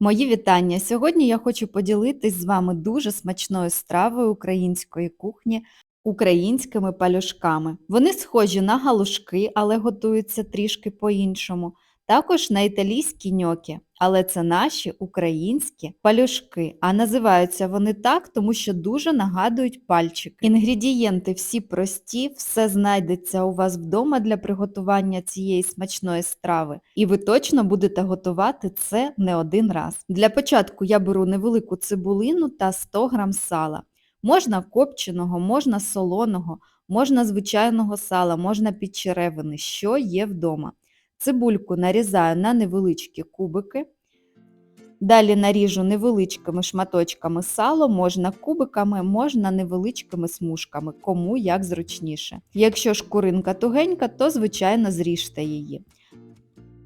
Мої вітання! Сьогодні я хочу поділитись з вами дуже смачною стравою української кухні українськими палюшками. Вони схожі на галушки, але готуються трішки по-іншому. Також на італійські ньокі, але це наші українські палюшки. А називаються вони так, тому що дуже нагадують пальчики. Інгредієнти всі прості, все знайдеться у вас вдома для приготування цієї смачної страви. І ви точно будете готувати це не один раз. Для початку я беру невелику цибулину та 100 г сала. Можна копченого, можна солоного, можна звичайного сала, можна підчеревини, що є вдома. Цибульку нарізаю на невеличкі кубики. Далі наріжу невеличкими шматочками сало, можна кубиками, можна невеличкими смужками, кому як зручніше. Якщо шкуринка тугенька, то звичайно зріжте її.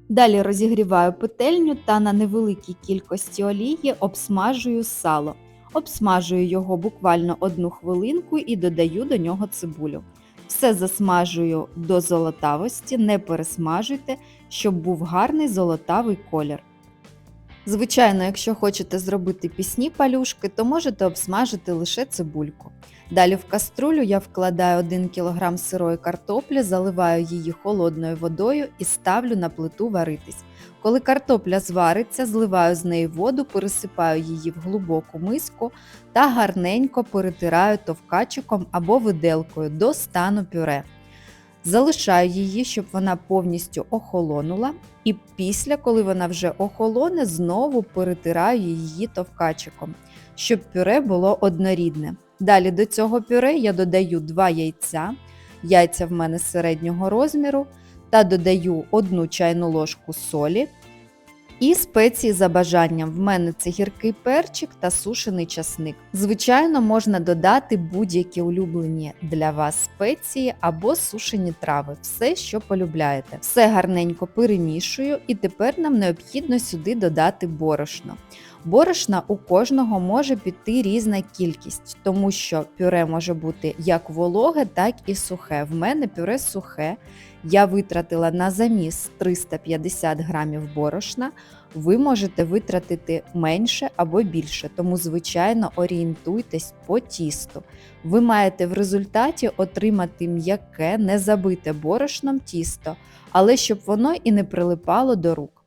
Далі розігріваю петельню та на невеликій кількості олії обсмажую сало. Обсмажую його буквально одну хвилинку і додаю до нього цибулю. Все засмажую до золотавості, не пересмажуйте, щоб був гарний золотавий колір. Звичайно, якщо хочете зробити пісні палюшки, то можете обсмажити лише цибульку. Далі в каструлю я вкладаю 1 кг сирої картоплі, заливаю її холодною водою і ставлю на плиту варитись. Коли картопля звариться, зливаю з неї воду, пересипаю її в глибоку миску та гарненько перетираю товкачиком або виделкою до стану пюре. Залишаю її, щоб вона повністю охолонула, і після, коли вона вже охолоне, знову перетираю її товкачиком, щоб пюре було однорідне. Далі до цього пюре я додаю 2 яйця, яйця в мене середнього розміру, та додаю 1 чайну ложку солі і спеції за бажанням. В мене це гіркий перчик та сушений часник. Звичайно, можна додати будь-які улюблені для вас спеції або сушені трави, все, що полюбляєте. Все гарненько перемішую, і тепер нам необхідно сюди додати борошно. Борошна у кожного може піти різна кількість, тому що пюре може бути як вологе, так і сухе. В мене пюре сухе. Я витратила на заміс 350 грамів борошна. Ви можете витратити менше або більше, тому, звичайно, орієнтуйтесь по тісту. Ви маєте в результаті отримати м'яке, не забите борошном тісто, але щоб воно і не прилипало до рук.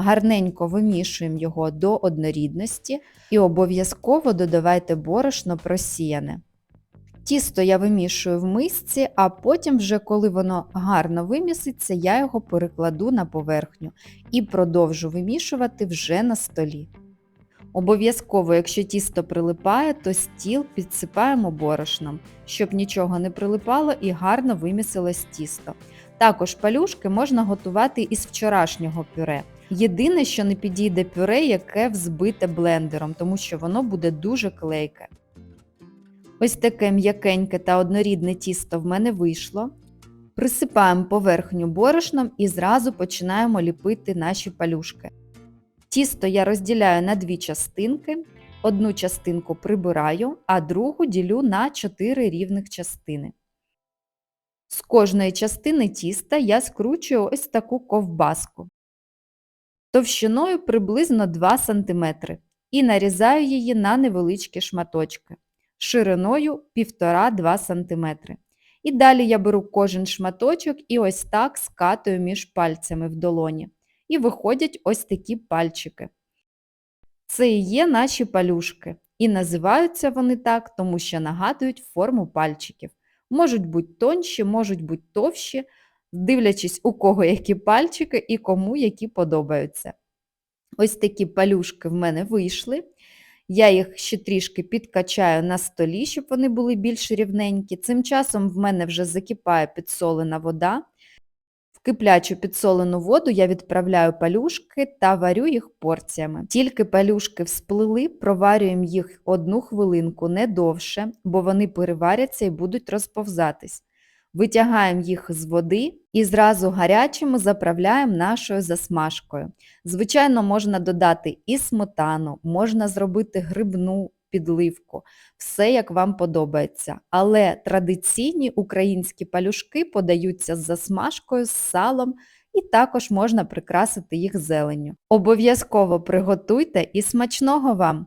Гарненько вимішуємо його до однорідності і обов'язково додавайте борошно просіяне. Тісто я вимішую в мисці, а потім, вже коли воно гарно виміситься, я його перекладу на поверхню і продовжу вимішувати вже на столі. Обов'язково, якщо тісто прилипає, то стіл підсипаємо борошном, щоб нічого не прилипало і гарно вимісилось тісто. Також палюшки можна готувати із вчорашнього пюре. Єдине, що не підійде пюре, яке взбите блендером, тому що воно буде дуже клейке. Ось таке м'якеньке та однорідне тісто в мене вийшло. Присипаємо поверхню борошном і зразу починаємо ліпити наші палюшки. Тісто я розділяю на дві частинки. Одну частинку прибираю, а другу ділю на 4 рівних частини. З кожної частини тіста я скручую ось таку ковбаску товщиною приблизно 2 см і нарізаю її на невеличкі шматочки шириною 1,5-2 см. І далі я беру кожен шматочок і ось так скатую між пальцями в долоні. І виходять ось такі пальчики. Це і є наші палюшки. І називаються вони так, тому що нагадують форму пальчиків. Можуть бути тонші, можуть бути товщі, дивлячись, у кого які пальчики і кому які подобаються. Ось такі палюшки в мене вийшли. Я їх ще трішки підкачаю на столі, щоб вони були більш рівненькі. Цим часом в мене вже закипає підсолена вода. В киплячу підсолену воду я відправляю палюшки та варю їх порціями. Тільки палюшки всплили, проварюємо їх одну хвилинку, не довше, бо вони переваряться і будуть розповзатись. Витягаємо їх з води і зразу гарячими заправляємо нашою засмажкою. Звичайно, можна додати і сметану, можна зробити грибну підливку, все як вам подобається. Але традиційні українські палюшки подаються з засмажкою, з салом і також можна прикрасити їх зеленню. Обов'язково приготуйте і смачного вам!